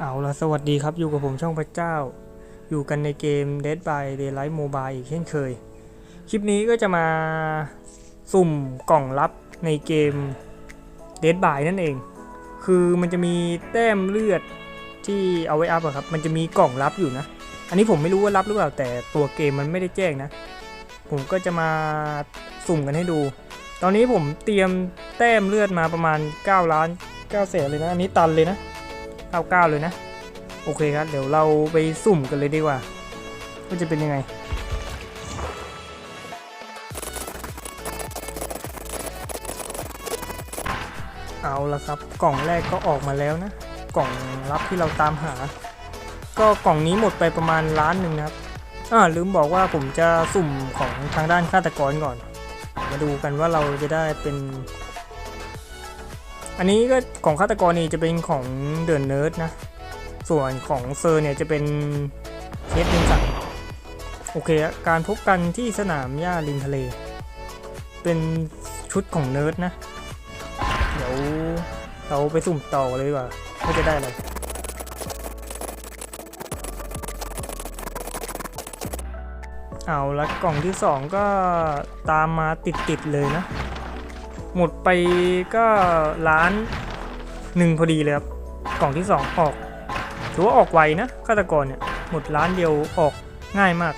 เอาละสวัสดีครับ อยู่กับผมช่องพระเจ้า อยู่กันในเกม Dead by Daylight Mobile อีกเช่นเคย คลิปนี้ก็จะมาสุ่มกล่องลับในเกม Dead by นั่นเอง คือมันจะมีแต้มเลือดที่เอาไว้อัพอะครับ มันจะมีกล่องลับอยู่นะ อันนี้ผมไม่รู้ว่ารับหรือเปล่า แต่ตัวเกมมันไม่ได้แจ้งนะ ผมก็จะมาสุ่มกันให้ดู ตอนนี้ผมเตรียมแต้มเลือดมาประมาณ9ล้าน9แสนเลยนะ อันนี้ตันเลยนะ 99 เลยนะ โอเคครับ เดี๋ยวเราไปสุ่มกันเลยดีกว่าว่าจะเป็นยังไง เอาละครับ กล่องแรกก็ออกมาแล้วนะ กล่องรับที่เราตามหา ก็กล่องนี้หมดไปประมาณล้านหนึ่งนะครับอ่าลืมบอกว่าผมจะสุ่มของทางด้านฆาตกรก่อน มาดูกันว่าเราจะได้เป็น อันนี้ก็ของฆาตกรนี่จะเป็นของเดินเนิร์ดนะ ส่วนของเซอร์เนี่ยจะเป็นเคสเป็นสัตว์โอเค การพบกันที่สนามหญ้าริมทะเล เป็นชุดของเนิร์ดนะ เดี๋ยวเราไปสุ่มต่อเลยดีกว่าว่าจะได้อะไรเอาละกล่องที่สองก็ตามมาติดๆเลยนะ หมดไปก็ล้านหนึ่งพอดีเลยครับ กล่องที่สองออก ถือว่าออกไวนะฆาตกรเนี่ยหมดล้านเดียวออกง่ายมาก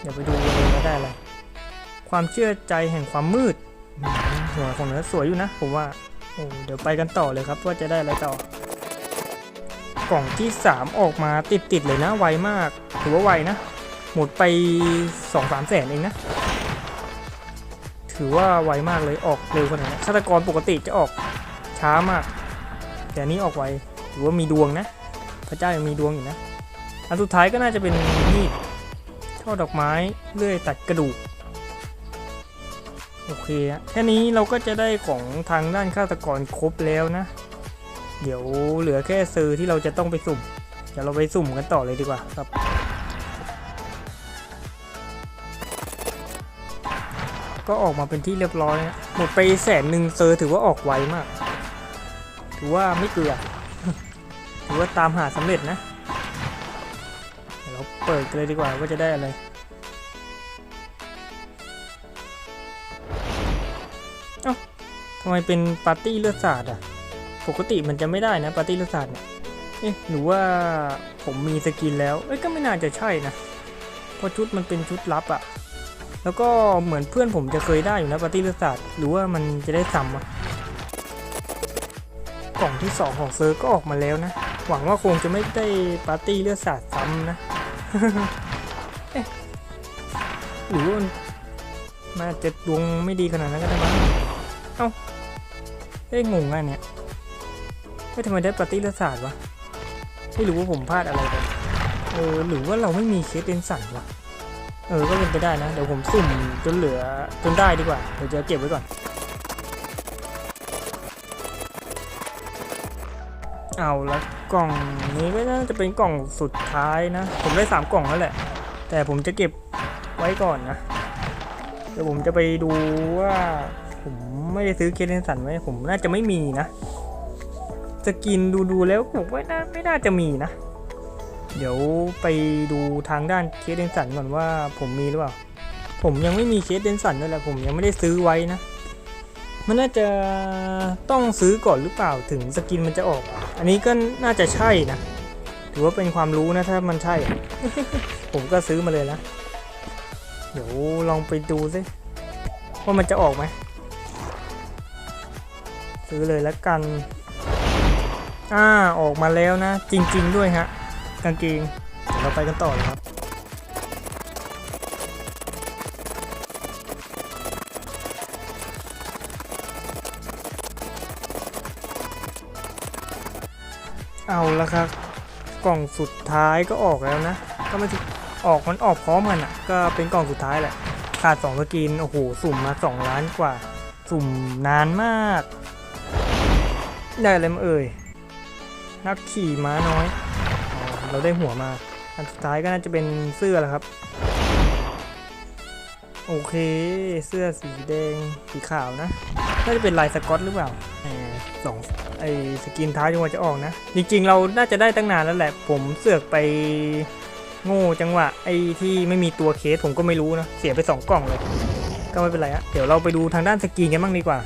เดี๋ยวไปดูเลยว่าได้อะไร ความเชื่อใจแห่งความมืด หัวของเนื้อสวยอยู่นะผมว่าโอ้เดี๋ยวไปกันต่อเลยครับว่าจะได้อะไรต่อ กล่องที่ 3 ออกมาติดๆเลยนะไวมาก ถือว่าไวนะ หมดไป2องสามแสนเองนะ ถือว่าไวมากเลยออกเร็วขนาดนี้ฆาตกรปกติจะออกช้ามาก แต่นี้ออกไวถือว่ามีดวงนะ พระเจ้ายังมีดวงอยู่นะ อันสุดท้ายก็น่าจะเป็นมีดช่อดอกไม้เลื่อยตัดกระดูกโอเคฮะแค่นี้เราก็จะได้ของทางด้านฆาตกรครบแล้วนะ เดี๋ยวเหลือแค่ซื้อที่เราจะต้องไปสุ่มเดี๋ยวเราไปสุ่มกันต่อเลยดีกว่าครับ ก็ออกมาเป็นที่เรียบร้อยนะหมดไปแสนหนึ่งเซอร์ถือว่าออกไวมาก ถือว่าไม่เกลือถือว่าตามหาสำเร็จนะเดี๋ยวเราเปิดกันเลยดีกว่าว่าจะได้อะไรเอ้าทำไมเป็นปาร์ตี้เลือดสาดอะ ปกติมันจะไม่ได้นะปาร์ตี้เลือดสาดเนี่ยเอ๊ะหรือว่าผมมีสกินแล้ว เอ้ยก็ไม่น่าจะใช่นะเพราะชุดมันเป็นชุดลับอะ แล้วก็เหมือนเพื่อนผมจะเคยได้อยู่นะปาร์ตี้เลือดสาดหรือว่ามันจะได้ซ้ำอะกล่องที่ 2 ของเซิร์ก็ออกมาแล้วนะ หวังว่าคงจะไม่ได้ปาร์ตี้เลือดสาดซ้ำนะเอ๊หรือว่ามันมันอาจจะดวงไม่ดีขนาดนั้นก็ได้มั้งเอ้าเอ้ยงงอะเนี่ยไม่ทำไมได้ปาร์ตี้เลือดสาดวะไม่รู้ว่าผมพลาดอะไรไปเออหรือว่าเราไม่มีเคสเป็นสันวะ เออ ก็เป็นไปได้นะ เดี๋ยวผมสุ่มจนเหลือจนได้ดีกว่า เดี๋ยวจะเก็บไว้ก่อน เอาละกล่องนี้ก็น่าจะเป็นกล่องสุดท้ายนะ ผมได้สามกล่องแล้วแหละ แต่ผมจะเก็บไว้ก่อนนะ เดี๋ยวผมจะไปดูว่าผมไม่ได้ซื้อเคเลนสันไว้ผมน่าจะไม่มีนะ จะกินดูดูๆแล้วผมว่าน่าไม่น่าจะมีนะ เดี๋ยวไปดูทางด้านเคสเดนสันก่อนว่าผมมีหรือเปล่า ผมยังไม่มีเคสเดนสันด้วยแหละผมยังไม่ได้ซื้อไว้นะ มันน่าจะต้องซื้อก่อนหรือเปล่าถึงสกินมันจะออก อันนี้ก็น่าจะใช่นะ ถือว่าเป็นความรู้นะถ้ามันใช่ ผมก็ซื้อมาเลยนะ เดี๋ยวลองไปดูซิว่ามันจะออกไหมซื้อเลยแล้วกัน อ่า ออกมาแล้วนะ จริง ๆ ด้วยฮะ กางเกงเราไปกันต่อเลยครับเอาละครับ กล่องสุดท้ายก็ออกแล้วนะ ก็ไม่ถออกมันออกพร้อมกันอะ ก็เป็นกล่องสุดท้ายแหละ ขาด2สกิน โอ้โห สุ่มมา2ล้านกว่า สุ่มนานมาก ได้อะไรมาเอ่ย นักขี่ม้าน้อย เราได้หัวมา อันสุดท้ายก็น่าจะเป็นเสื้อแหละครับ โอเค เสื้อสีแดงสีขาวนะ น่าจะเป็นลายสกอตหรือเปล่าสองไอ้สกินท้ายจังหวะจะออกนะ จริงๆ เราน่าจะได้ตั้งนานแล้วแหละ ผมเสือกไปโง่จังหวะไอ้ที่ไม่มีตัวเคสผมก็ไม่รู้นะ เสียไปสองกล่องเลย ก็ไม่เป็นไรอะเดี๋ยวเราไปดูทางด้านสกินกันบ้างดีกว่า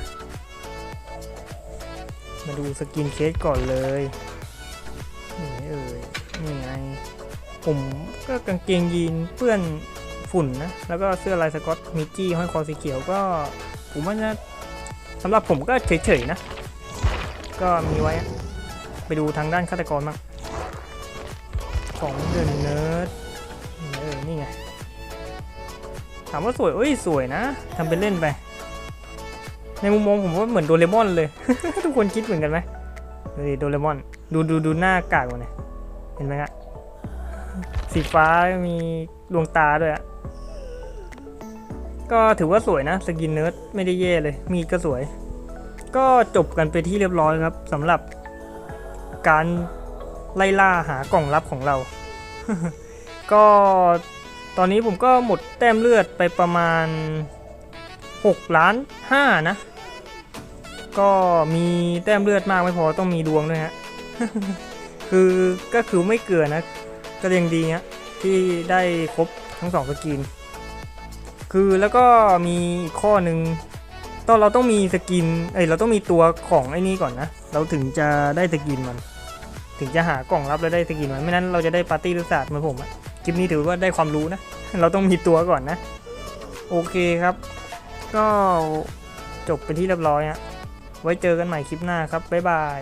มาดูสกินเคสก่อนเลย ผมก็กางเกงยีนเปื้อนฝุ่นนะ แล้วก็เสื้อลายสกอตมิกกี้ห้อยคอสีเขียวก็ ผมว่าจะสำหรับผมก็เฉยๆนะ ก็มีไว้ ไปดูทางด้านฆาตกรบ้างของเดินเนิร์ดเออ นี่ไง ถามว่าสวยเอ้ย สวยนะทำเป็นเล่นไป ในมุมมองผมว่าเหมือนโดเรมอนเลย ทุกคนคิดเหมือนกันไหมดูดิโดเรมอน ดูดูดูหน้ากากมันเนี่ยเห็นไหมฮะ สีฟ้ามีดวงตาด้วยอะก็ถือว่าสวยนะสกินเนิร์ดไม่ได้แย่เลย มีก็สวย ก็จบกันไปที่เรียบร้อยครับสำหรับ การไล่ล่าหากล่องลับของเรา ก็ตอนนี้ผมก็หมดแต้มเลือดไปประมาณ 6 ล้าน 5 นะ ก็มีแต้มเลือดมากไม่พอต้องมีดวงด้วยฮะ คือก็คือไม่เกลือนะ ก็ยังดีฮะที่ได้ครบทั้งสองสกิน คือแล้วก็มีอีกข้อหนึ่งตอนเราต้องมีสกิน เอ้ยเราต้องมีตัวของไอ้นี่ก่อนนะ เราถึงจะได้สกินมัน ถึงจะหากล่องลับแล้วได้สกินมัน ไม่นั้นเราจะได้ปาร์ตี้ลูกศาสตร์เหมือนผมอะคลิปนี้ถือว่าได้ความรู้นะ เราต้องมีตัวก่อนนะ โอเคครับ ก็จบไปที่เรียบร้อยฮะ ไว้เจอกันใหม่คลิปหน้าครับ บ๊ายบาย